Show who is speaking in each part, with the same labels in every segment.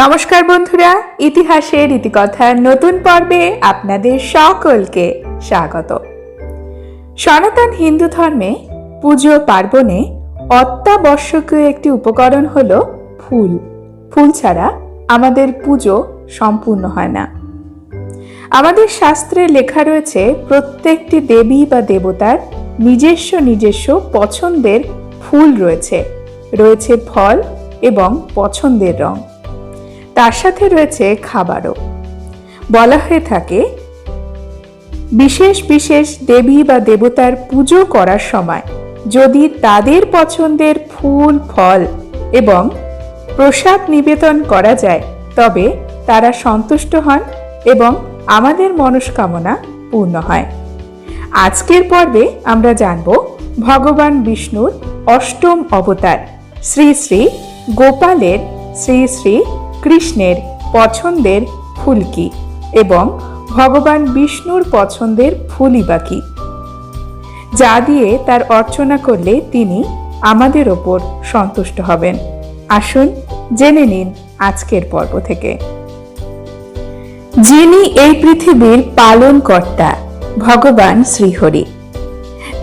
Speaker 1: নমস্কার বন্ধুরা, ইতিহাসের ইতিকথার নতুন পর্বে আপনাদের সকলকে স্বাগত। সনাতন হিন্দু ধর্মে পুজো পার্বণে অত্যাবশ্যকীয় একটি উপকরণ হল ফুল। ফুল ছাড়া আমাদের পুজো সম্পূর্ণ হয় না। আমাদের শাস্ত্রে লেখা রয়েছে, প্রত্যেকটি দেবী বা দেবতার নিজস্ব নিজস্ব পছন্দের ফুল রয়েছে। রয়েছে ফল এবং পছন্দের রং। তার সাথে রয়েছে খাবারও। বলা হয়ে থাকে, বিশেষ বিশেষ দেবী বা দেবতার পুজো করার সময় যদি তাদের পছন্দের ফুল, ফল এবং প্রসাদ নিবেদন করা যায়, তবে তারা সন্তুষ্ট হন এবং আমাদের মনস্কামনা পূর্ণ হয়। আজকের পর্বে আমরা জানব ভগবান বিষ্ণুর অষ্টম অবতার, শ্রী শ্রী গোপালের শ্রী শ্রী কৃষ্ণের পছন্দের ফুল কি এবং ভগবান বিষ্ণুর পছন্দের ফুলই বা কি? যা দিয়ে তার অর্চনা করলে তিনি আমাদের ওপর সন্তুষ্ট হবেন। আসুন জেনে নিন আজকের পর্ব থেকে। যিনি এই পৃথিবীর পালনকর্তা, ভগবান শ্রীহরি।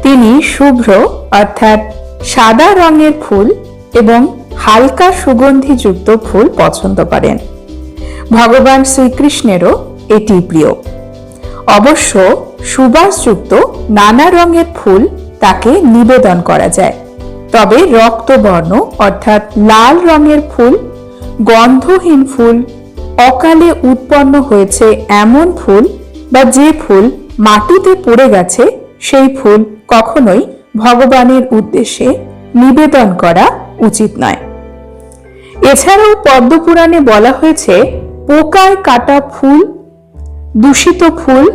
Speaker 1: তিনি শুভ্র অর্থাৎ সাদা রঙের ফুল এবং হালকা সুগন্ধিযুক্ত ফুল পছন্দ করেন। ভগবান শ্রীকৃষ্ণেরও এটি প্রিয়। অবশ্য সুবাসযুক্ত নানা রঙের ফুল তাকে নিবেদন করা যায়। তবে রক্তবর্ণ অর্থাৎ লাল রঙের ফুল, গন্ধহীন ফুল, অকালে উৎপন্ন হয়েছে এমন ফুল বা যে ফুল মাটিতে পড়ে গেছে, সেই ফুল কখনোই ভগবানের উদ্দেশ্যে নিবেদন করা উচিত নয়। এছাড়াও পদ্মপুরাণে বলা হয়েছে, পোকায় কাটা ফুল, দূষিত ফুল,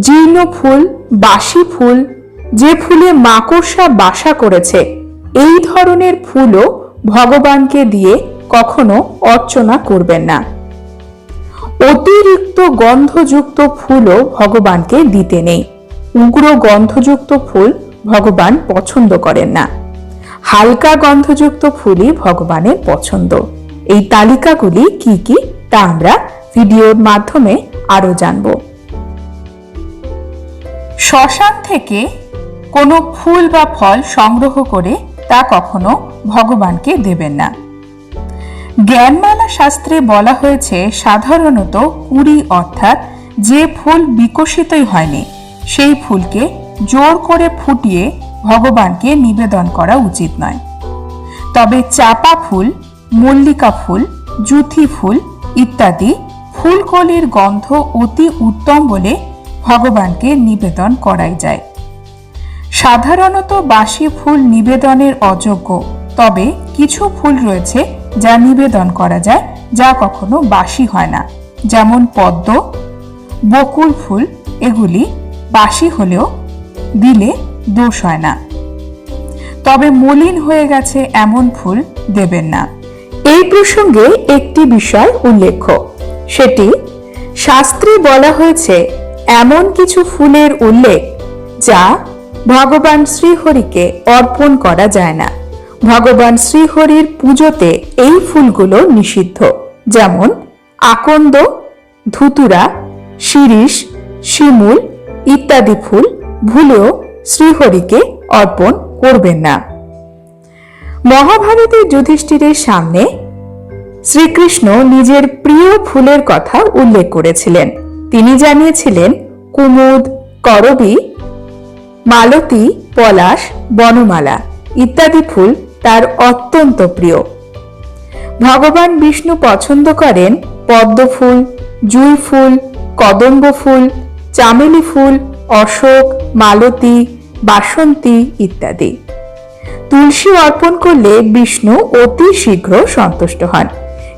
Speaker 1: জীর্ণ ফুল, বাসি ফুল, যে ফুলে মাকড়সা বাসা করেছে, এই ধরনের ফুলও ভগবানকে দিয়ে কখনো অর্চনা করবেন না। অতিরিক্ত গন্ধযুক্ত ফুলও ভগবানকে দিতে নেই। উগ্র গন্ধযুক্ত ফুল ভগবান পছন্দ করেন না। হালকা গন্ধযুক্ত ফুলই ভগবানের পছন্দ। এই তালিকাগুলি কি কি তা আমরা ভিডিওর মাধ্যমে আরও জানব। শ্মশান থেকে কোনো ফুল বা ফল সংগ্রহ করে তা কখনো ভগবানকে দেবেন না। জ্ঞানমালা শাস্ত্রে বলা হয়েছে, সাধারণত কুড়ি অর্থাৎ যে ফুল বিকশিতই হয়নি, সেই ফুলকে জোর করে ফুটিয়ে ভগবানকে নিবেদন করা উচিত নয়। তবে চাপা ফুল, মল্লিকা ফুল, জুথি ফুল ইত্যাদি ফুলকলির গন্ধ অতি উত্তম বলে ভগবানকে নিবেদন করাই যায়। সাধারণত বাসি ফুল নিবেদনের অযোগ্য, তবে কিছু ফুল রয়েছে যা নিবেদন করা যায়, যা কখনো বাসি হয় না। যেমন পদ্ম, বকুল ফুল, এগুলি বাসি হলেও দিলে দোষ হয় না। তবে মলিন হয়ে গেছে এমন ফুল দেবেন না। এই প্রসঙ্গে একটি বিষয় উল্লেখ্য। সেটি, শাস্ত্রে বলা হয়েছে, এমন কিছু ফুলের উল্লেখ যা ভগবান শ্রীহরিকে অর্পণ করা যায় না। ভগবান শ্রীহরির পুজোতে এই ফুলগুলো নিষিদ্ধ, যেমন আকন্দ, ধুতুরা, শিরিষ, শিমুল ইত্যাদি ফুল ভুলেও শ্রীহরিকে অর্পণ করবেন না। মহাভারতের যুধিষ্ঠিরের সামনে শ্রীকৃষ্ণ নিজের প্রিয় ফুলের কথা উল্লেখ করেছিলেন। তিনি জানিয়েছিলেন, কুমুদ, করবী, মালতী, পলাশ, বনমালা ইত্যাদি ফুল তার অত্যন্ত প্রিয়। ভগবান বিষ্ণু পছন্দ করেন পদ্ম ফুল জুই ফুল, কদম্ব ফুল, চামেলি ফুল অশোক, মালতী, বাসন্তী ইত্যাদি। তুলসী অর্পণ করলে বিষ্ণু অতি শীঘ্র সন্তুষ্ট হন।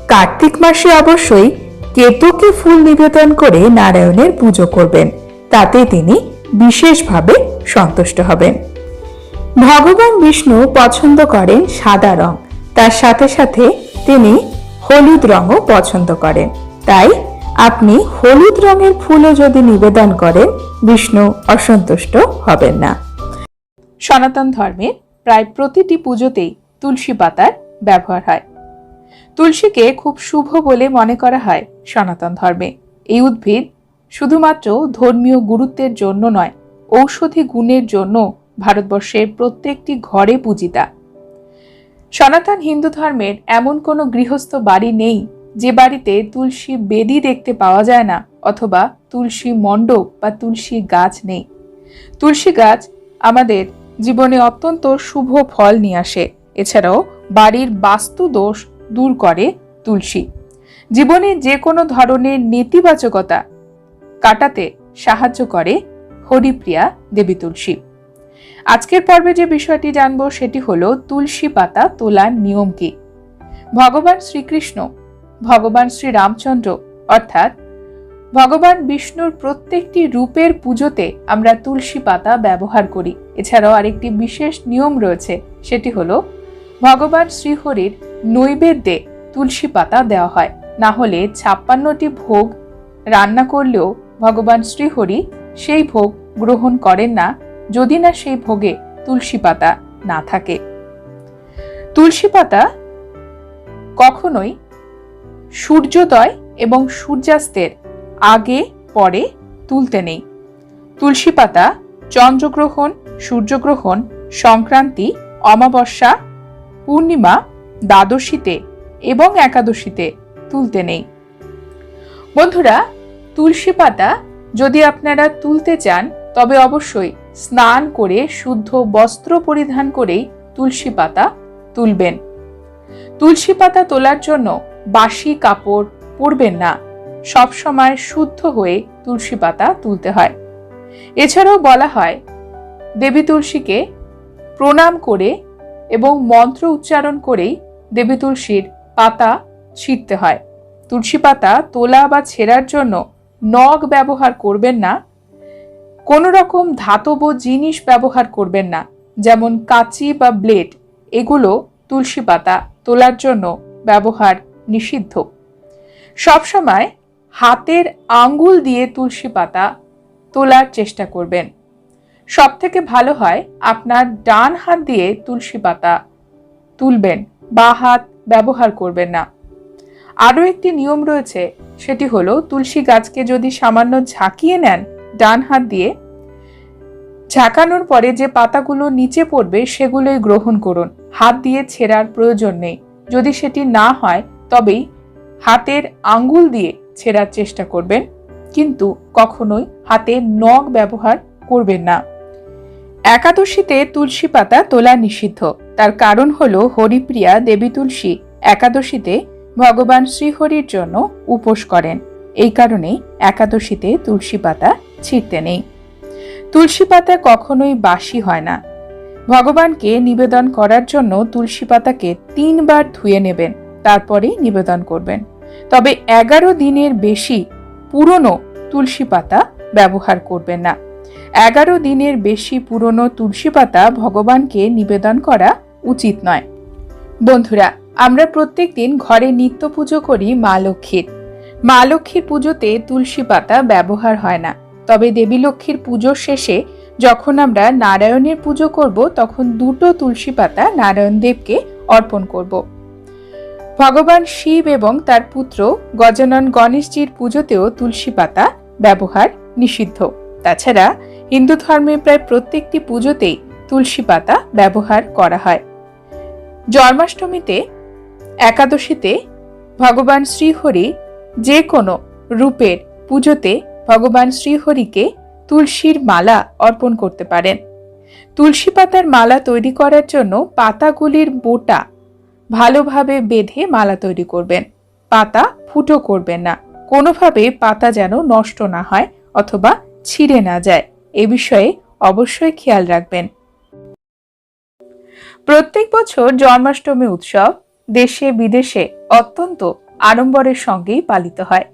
Speaker 1: কার্তিক মাসে অবশ্যই কেতুকে ফুল নিবেদন করে নারায়ণের পুজো করবেন। তাতে তিনি বিশেষভাবে সন্তুষ্ট হবেন। ভগবান বিষ্ণু পছন্দ করেন সাদা রং। তার সাথে সাথে তিনি হলুদ রঙও পছন্দ করেন। তাই আপনি হলুদ রঙের ফুলও যদি নিবেদন করেন, বিষ্ণু অসন্তুষ্ট হবেন না। সনাতন ধর্মের প্রায় প্রতিটি পুজোতেই তুলসী পাতার ব্যবহার হয়। তুলসীকে খুব শুভ বলে মনে করা হয় সনাতন ধর্মে। এই উদ্ভিদ শুধুমাত্র ধর্মীয় গুরুত্বের জন্য নয়, ঔষধি গুণের জন্য ভারতবর্ষের প্রত্যেকটি ঘরে পূজিতা। সনাতন হিন্দু ধর্মের এমন কোনো গৃহস্থ বাড়ি নেই যে বাড়িতে তুলসী বেদি দেখতে পাওয়া যায় না, অথবা তুলসী মণ্ডপ বা তুলসী গাছ নেই। তুলসী গাছ আমাদের জীবনে অত্যন্ত শুভ ফল নিয়ে আসে। এছাড়াও বাড়ির বাস্তু দোষ দূর করে তুলসী। জীবনে যে কোনো ধরনের নেতিবাচকতা কাটাতে সাহায্য করে হরিপ্রিয়া দেবী তুলসী। আজকের পর্বে যে বিষয়টি জানব সেটি হলো তুলসী পাতা তোলার নিয়ম কি? ভগবান শ্রীকৃষ্ণ ভগবান শ্রী রামচন্দ্র, অর্থাৎ ভগবান বিষ্ণুর প্রত্যেকটি রূপের পুজোতে আমরা তুলসী পাতা ব্যবহার করি। এছাড়াও আরেকটি বিশেষ নিয়ম রয়েছে, সেটি হলো ভগবান শ্রীহরির নৈবেদ্যে তুলসী পাতা দেওয়া হয়। না হলে ছাপ্পান্নটি ভোগ রান্না করলেও ভগবান শ্রীহরি সেই ভোগ গ্রহণ করেন না, যদি না সেই ভোগে তুলসী পাতা না থাকে। তুলসী পাতা কখনোই সূর্যোদয় এবং সূর্যাস্তের আগে, পরে তুলতে নেই। তুলসী পাতা, চন্দ্রগ্রহণ, সূর্যগ্রহণ, সংক্রান্তি, অমাবস্যা, পূর্ণিমা, দ্বাদশীতে এবং একাদশীতে তুলতে নেই। বন্ধুরা, তুলসী পাতা যদি আপনারা তুলতে চান, তবে অবশ্যই স্নান করে শুদ্ধ বস্ত্র পরিধান করেই তুলসী পাতা তুলবেন। তুলসী পাতা তোলার জন্য বাসি কাপড় পরবেন না। সবসময় শুদ্ধ হয়ে তুলসী পাতা তুলতে হয়। এছাড়াও বলা হয়, দেবী তুলসীকে প্রণাম করে এবং মন্ত্র উচ্চারণ করেই দেবী তুলসীর পাতা ছিঁড়তে হয়। তুলসী পাতা তোলা বা ছেঁড়ার জন্য নখ ব্যবহার করবেন না। কোনো রকম ধাতব জিনিস ব্যবহার করবেন না, যেমন কাঁচি বা ব্লেড, এগুলো তুলসী পাতা তোলার জন্য ব্যবহার নিষিদ্ধ। সবসময় হাতের আঙ্গুল দিয়ে তুলসী পাতা তোলার চেষ্টা করবেন। সব থেকে ভালো হয় আপনার ডান হাত দিয়ে তুলসী পাতা তুলবেন বা হাত ব্যবহার করবেন না। আরও একটি নিয়ম রয়েছে, সেটি হলো তুলসী গাছকে যদি সামান্য ঝাঁকিয়ে নেন ডান হাত দিয়ে, ঝাঁকানোর পরে যে পাতাগুলো নিচে পড়বে সেগুলোই গ্রহণ করুন। হাত দিয়ে ছেঁড়ার প্রয়োজন নেই। যদি সেটি না হয় তবেই হাতের আঙ্গুল দিয়ে ছেঁড়ার চেষ্টা করবেন, কিন্তু কখনোই হাতে নখ ব্যবহার করবেন না। একাদশীতে তুলসী পাতা তোলা নিষিদ্ধ। তার কারণ হল হরিপ্রিয়া দেবী তুলসী একাদশীতে ভগবান শ্রীহরির জন্য উপোস করেন। এই কারণে একাদশীতে তুলসী পাতা ছিঁড়তে নেই। তুলসী পাতা কখনোই বাসি হয় না। ভগবানকে নিবেদন করার জন্য তুলসী পাতাকে তিনবার ধুয়ে নেবেন। তারপরে নিবেদন করবেন। তবে এগারো দিনের বেশি পুরনো তুলসী পাতা ব্যবহার করবেন না। এগারো দিনের বেশি পুরনো তুলসী পাতা ভগবানকে নিবেদন করা উচিত নয়। বন্ধুরা, আমরা প্রত্যেক দিন ঘরে নিত্য পুজো করি মা লক্ষ্মীর। মা লক্ষ্মীর পুজোতে তুলসী পাতা ব্যবহার হয় না। তবে দেবী লক্ষ্মীর পুজোর শেষে যখন আমরা নারায়ণের পুজো করব, তখন দুটো তুলসী পাতা নারায়ণ দেবকে অর্পণ করব। ভগবান শিব এবং তার পুত্র গজানন গণেশজির পুজোতেও তুলসী পাতা ব্যবহার নিষিদ্ধ। তাছাড়া হিন্দু ধর্মে প্রায় প্রত্যেকটি পুজোতেই তুলসী পাতা ব্যবহার করা হয়। জন্মাষ্টমীতে, একাদশীতে ভগবান শ্রীহরি যে কোনো রূপের পুজোতে ভগবান শ্রীহরিকে তুলসীর মালা অর্পণ করতে পারেন। তুলসী পাতার মালা তৈরি করার জন্য পাতাগুলির বোটা ভালোভাবে বেঁধে মালা তৈরি করবেন। পাতা ফুটো করবেন না। কোনোভাবে পাতা যেন নষ্ট না হয় অথবা ছিঁড়ে না যায়। এ বিষয়ে অবশ্যই খেয়াল রাখবেন। প্রত্যেক বছর জন্মাষ্টমী উৎসব দেশে বিদেশে অত্যন্ত আড়ম্বরের সঙ্গেই পালিত হয়।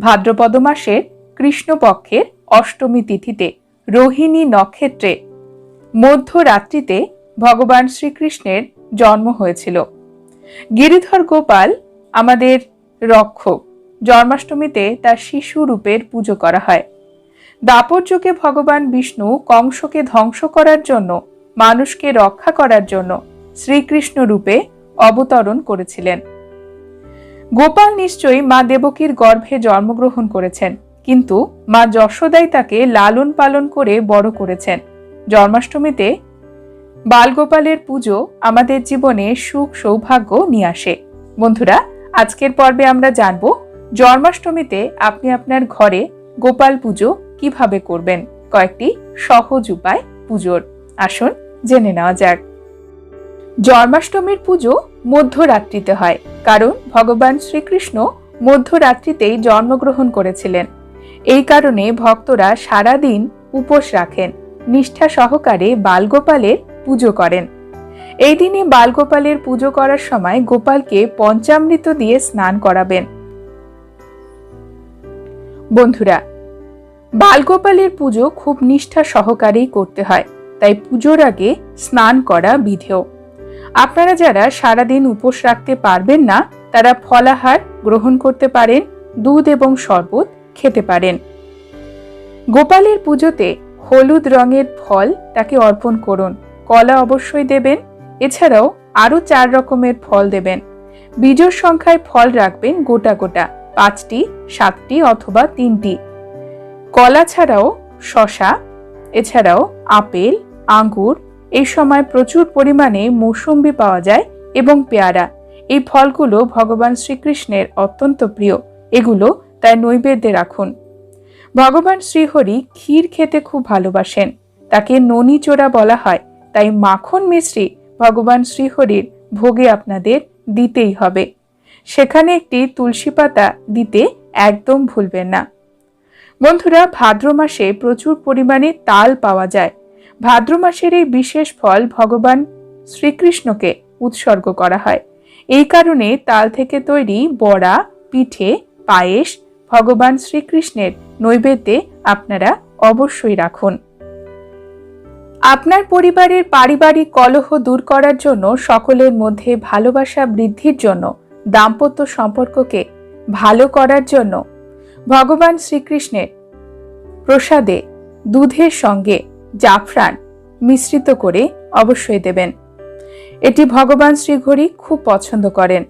Speaker 1: ভাদ্রপদ মাসের কৃষ্ণপক্ষের অষ্টমী তিথিতে রোহিণী নক্ষত্রে মধ্যরাত্রিতে ভগবান শ্রীকৃষ্ণের জন্ম হয়েছিল। গিরিধর গোপাল আমাদের রক্ষক। জন্মাষ্টমীতে তার শিশু রূপের পুজো করা হয়। দাপর যুগে ভগবান বিষ্ণু কংসকে ধ্বংস করার জন্য, মানুষকে রক্ষা করার জন্য শ্রীকৃষ্ণ রূপে অবতরণ করেছিলেন। গোপাল নিশ্চয়ই মা দেবকীর গর্ভে জন্মগ্রহণ করেছেন, কিন্তু মা যশোদাই তাকে লালন পালন করে বড় করেছেন। জন্মাষ্টমীতে বালগোপালের পুজো আমাদের জীবনে সুখ সৌভাগ্য নিয়ে আসে। বন্ধুরা, আজকের পর্বে আমরা জানব, জন্মাষ্টমীতে আপনি আপনার ঘরে গোপাল পুজো কীভাবে করবেন? কয়েকটি সহজ উপায় পুজোর। আসুন, জেনে নেওয়া যাক। জন্মাষ্টমীর পুজো মধ্যরাত্রিতে হয়, কারণ ভগবান শ্রীকৃষ্ণ মধ্যরাত্রিতেই জন্মগ্রহণ করেছিলেন। এই কারণে ভক্তরা সারাদিন উপোস রাখেন। নিষ্ঠা সহকারে বালগোপালের পুজো করেন। এই দিনে বালগোপালের পুজো করার সময় গোপালকে পঞ্চামৃত দিয়ে স্নান করাবেন। বন্ধুরা, বালগোপালের পুজো খুব নিষ্ঠা সহকারেই করতে হয়, তাই পুজোর আগে স্নান করা বিধেয়। আপনারা যারা সারাদিন উপোস রাখতে পারবেন না, তারা ফলাহার গ্রহণ করতে পারেন, দুধ এবং শরবত খেতে পারেন। গোপালের পুজোতে হলুদ রঙের ফল তাকে অর্পণ করুন। কলা অবশ্যই দেবেন। এছাড়াও আরও চার রকমের ফল দেবেন। বীজর সংখ্যায় ফল রাখবেন গোটা গোটা, পাঁচটি, সাতটি অথবা তিনটি। কলা ছাড়াও শশা এছাড়াও আপেল, আঙ্গুর, এই সময় প্রচুর পরিমাণে মৌসুম্বি পাওয়া যায় এবং পেয়ারা। এই ফলগুলো ভগবান শ্রীকৃষ্ণের অত্যন্ত প্রিয়। এগুলো তাই নৈবেদ্যে রাখুন। ভগবান শ্রীহরি ক্ষীর খেতে খুব ভালোবাসেন। তাকে ননি চোরা বলা হয়। তাই মাখন মিশ্রি ভগবান শ্রীহরির ভোগে আপনাদের দিতেই হবে। সেখানে একটি তুলসী পাতা দিতে একদম ভুলবেন না। বন্ধুরা, ভাদ্র মাসে প্রচুর পরিমাণে তাল পাওয়া যায়। ভাদ্র মাসের এই বিশেষ ফল ভগবান শ্রীকৃষ্ণকে উৎসর্গ করা হয়। এই কারণে তাল থেকে তৈরি বড়া, পিঠে, পায়েস ভগবান শ্রীকৃষ্ণের নৈবেদ্যে আপনারা অবশ্যই রাখুন। আপনার পরিবারের পারিবারিক কলহ দূর করার জন্য সকলের মধ্যে ভালোবাসা বৃদ্ধির জন্য, দাম্পত্য সম্পর্ককে ভালো করার জন্য ভগবান শ্রীকৃষ্ণের প্রসাদে দুধের সঙ্গে জাফরান মিশ্রিত করে অবশ্যই দেবেন। এটি ভগবান শ্রীঘড়ি খুব পছন্দ করেন।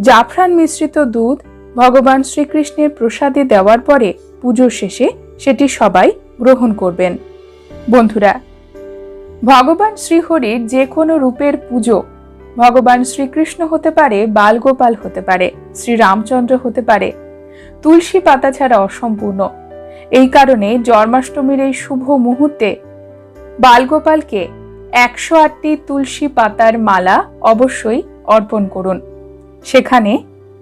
Speaker 1: জাফরান মিশ্রিত দুধ ভগবান শ্রীকৃষ্ণের প্রসাদে দেওয়ার পরে পুজোর শেষে সেটি সবাই গ্রহণ করবেন। বন্ধুরা ভগবান শ্রীহরির যে কোনো রূপের পুজো। ভগবান শ্রীকৃষ্ণ হতে পারে, বালগোপাল হতে পারে, শ্রীরামচন্দ্র হতে পারে। তুলসী পাতা ছাড়া অসম্পূর্ণ। এই কারণে জন্মাষ্টমীর এই শুভ মুহূর্তে বালগোপালকে একশো আটটি তুলসী পাতার মালা অবশ্যই অর্পণ করুন। সেখানে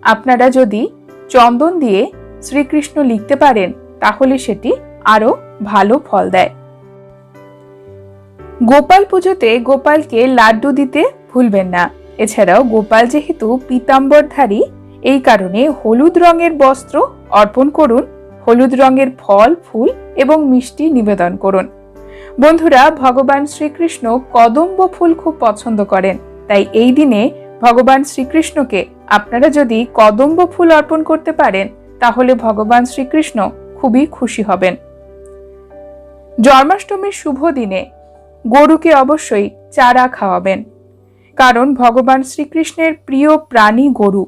Speaker 1: আপনারা যদি চন্দন দিয়ে শ্রীকৃষ্ণ লিখতে পারেন, তাহলে সেটি আরও ভালো ফল দেয়। গোপাল পুজোতে গোপালকে লাড্ডু দিতে ভুলবেন না। এছাড়াও গোপাল যেহেতু পীতাম্বরধারী, এই কারণে হলুদ রঙের বস্ত্র অর্পণ করুন। হলুদ রঙের ফল, ফুল এবং মিষ্টি নিবেদন করুন। বন্ধুরা, ভগবান শ্রীকৃষ্ণ কদম্ব ফুল খুব পছন্দ করেন। তাই এই দিনে ভগবান শ্রীকৃষ্ণকে আপনারা যদি কদম্ব ফুল অর্পণ করতে পারেন, তাহলে ভগবান শ্রীকৃষ্ণ খুবই খুশি হবেন। জন্মাষ্টমীর শুভ দিনে গরুকে অবশ্যই চারা খাওয়াবেন। কারণ ভগবান শ্রীকৃষ্ণের প্রিয় প্রাণী গরু।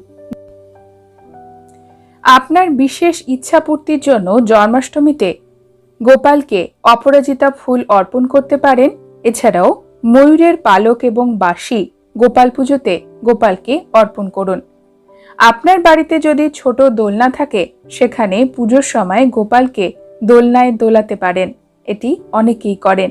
Speaker 1: আপনার বিশেষ ইচ্ছা পূর্তির জন্য জন্মাষ্টমীতে গোপালকে অপরাজিতা ফুল অর্পণ করতে পারেন। এছাড়াও ময়ূরের পালক এবং বাঁশি গোপাল পুজোতে গোপালকে অর্পণ করুন। আপনার বাড়িতে যদি ছোট দোলনা থাকে, সেখানে পুজোর সময় গোপালকে দোলনায় দোলাতে পারেন। এটি অনেকেই করেন।